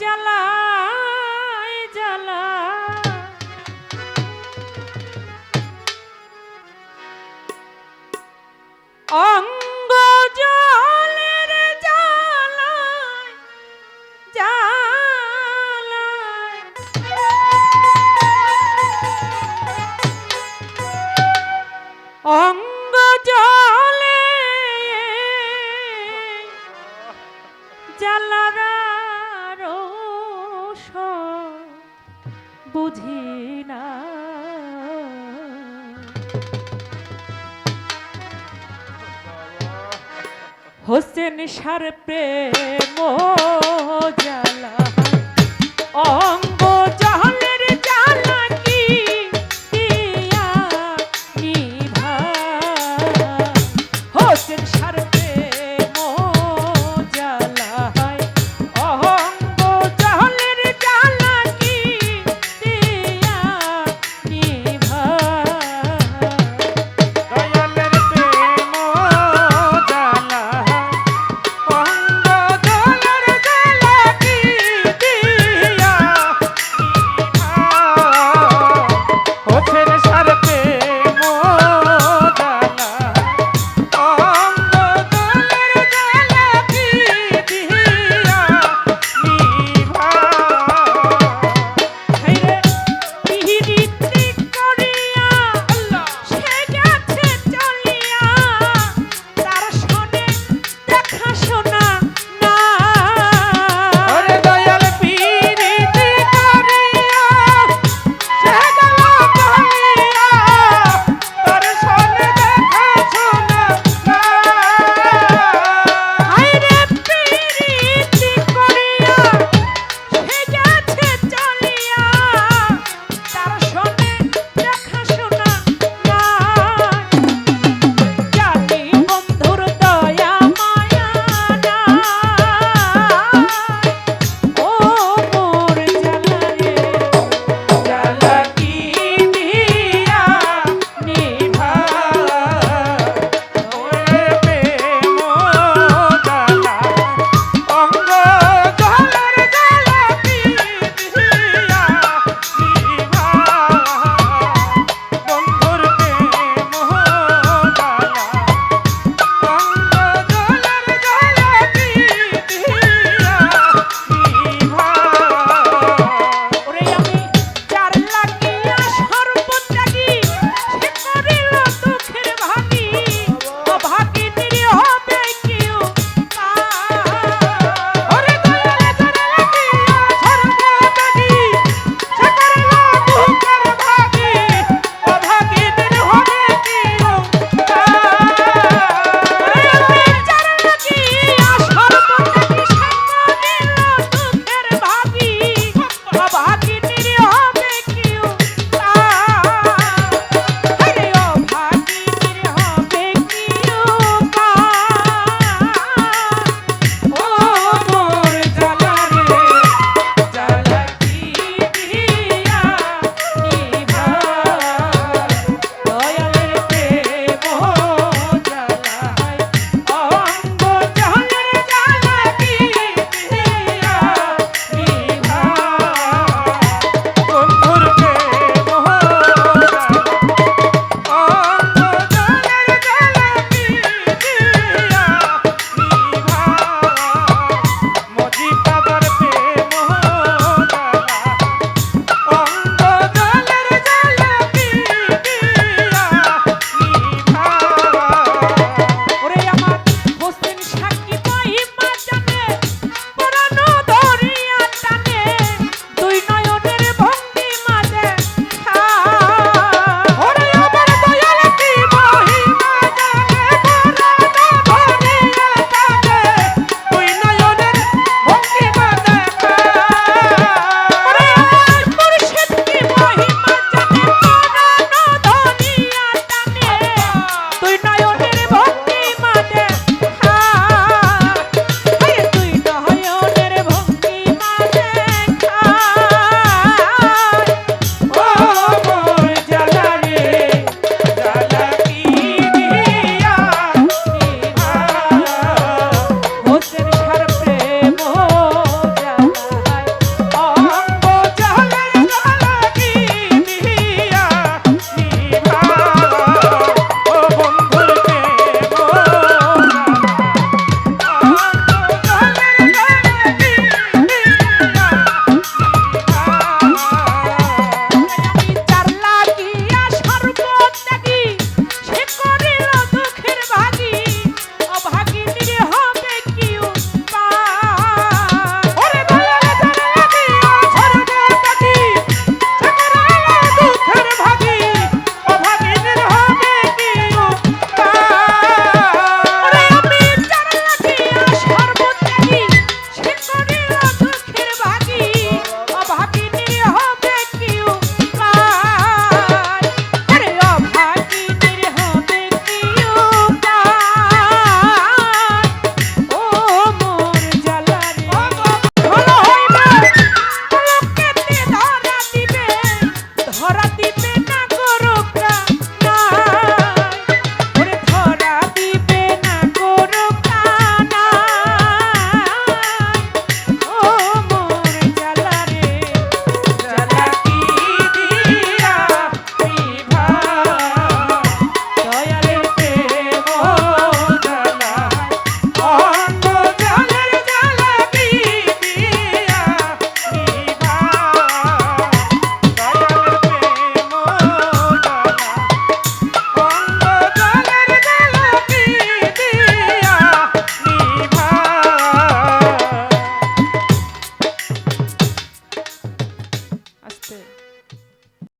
জ্বালায় জ্বালা অঙ্গ জলের জ্বালায় জ্বালায়। অঙ্গ জ্বালার বুঝি না। হোসেন সার প্রেম জাল